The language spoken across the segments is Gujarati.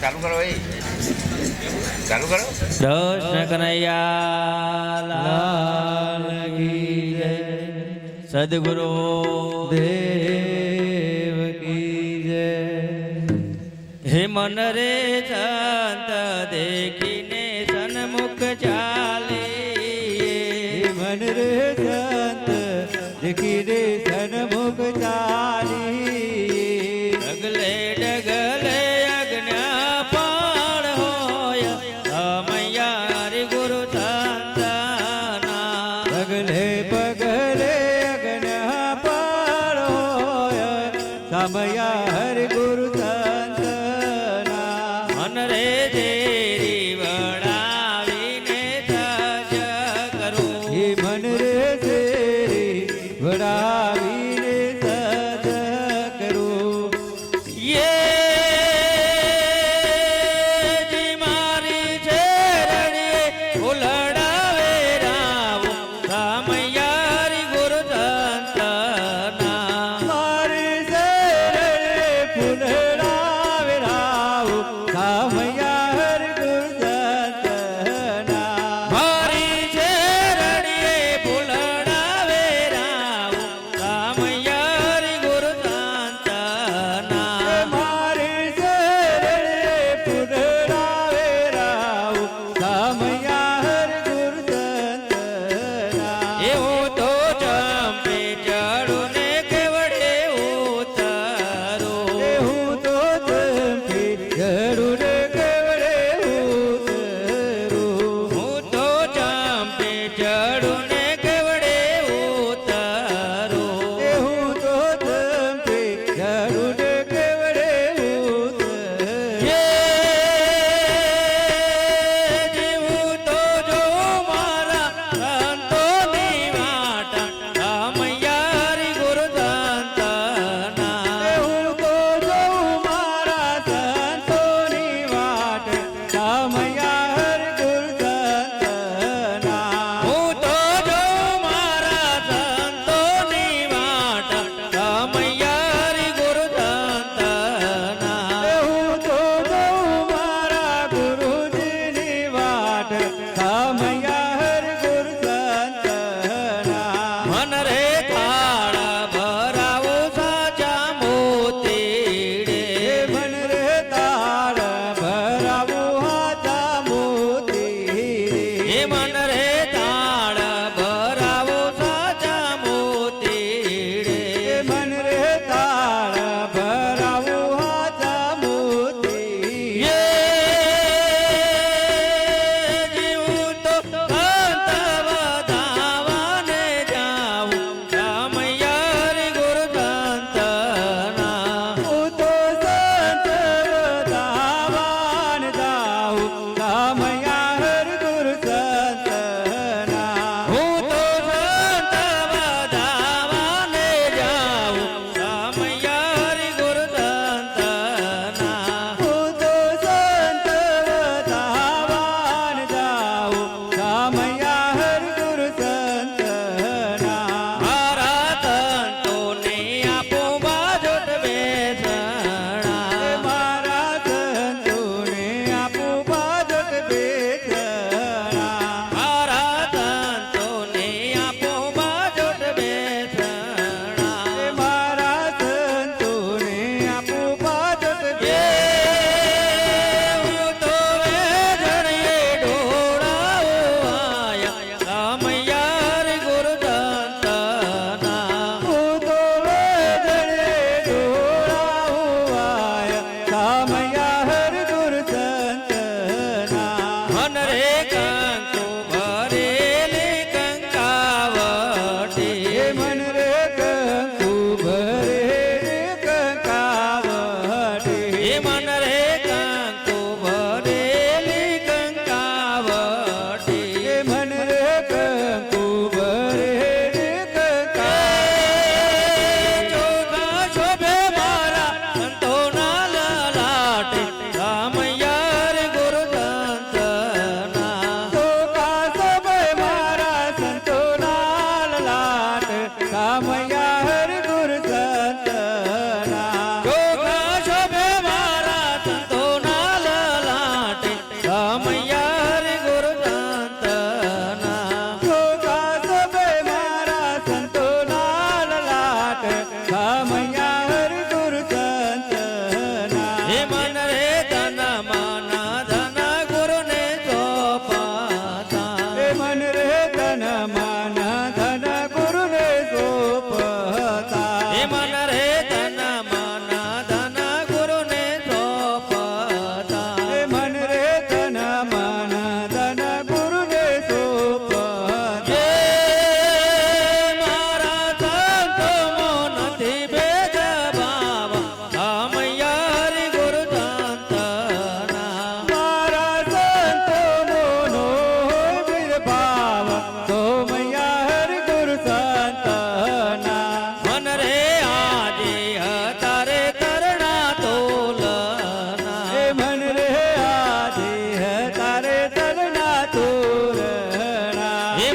ચાલુ કરો ચાલુ કરો કૃષ્ણ કનૈયા સદગુરુ દેવ કી હે મન રે દેખીને મન રે સંત દેખી રે સન્મુખ ચાલી ડગલે ડગલે અજ્ઞા પાળ હોય અમૈયા હરિ ગુરુ સંતના. પગલે પગલે પાળો સમયા હરિ ગુરુ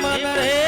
મન હે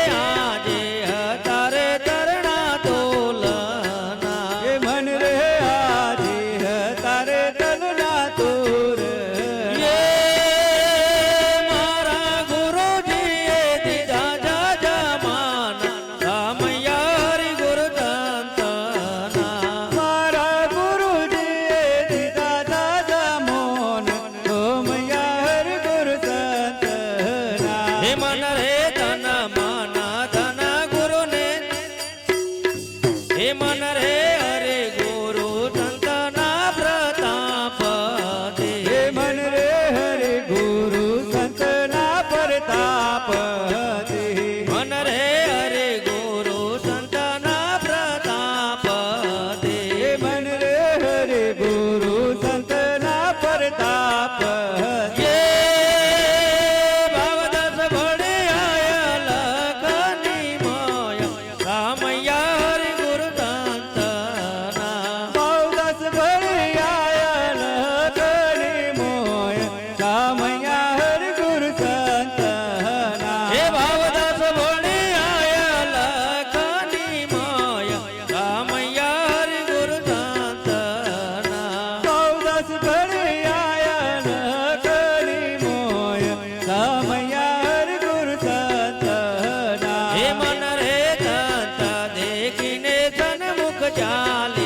जाल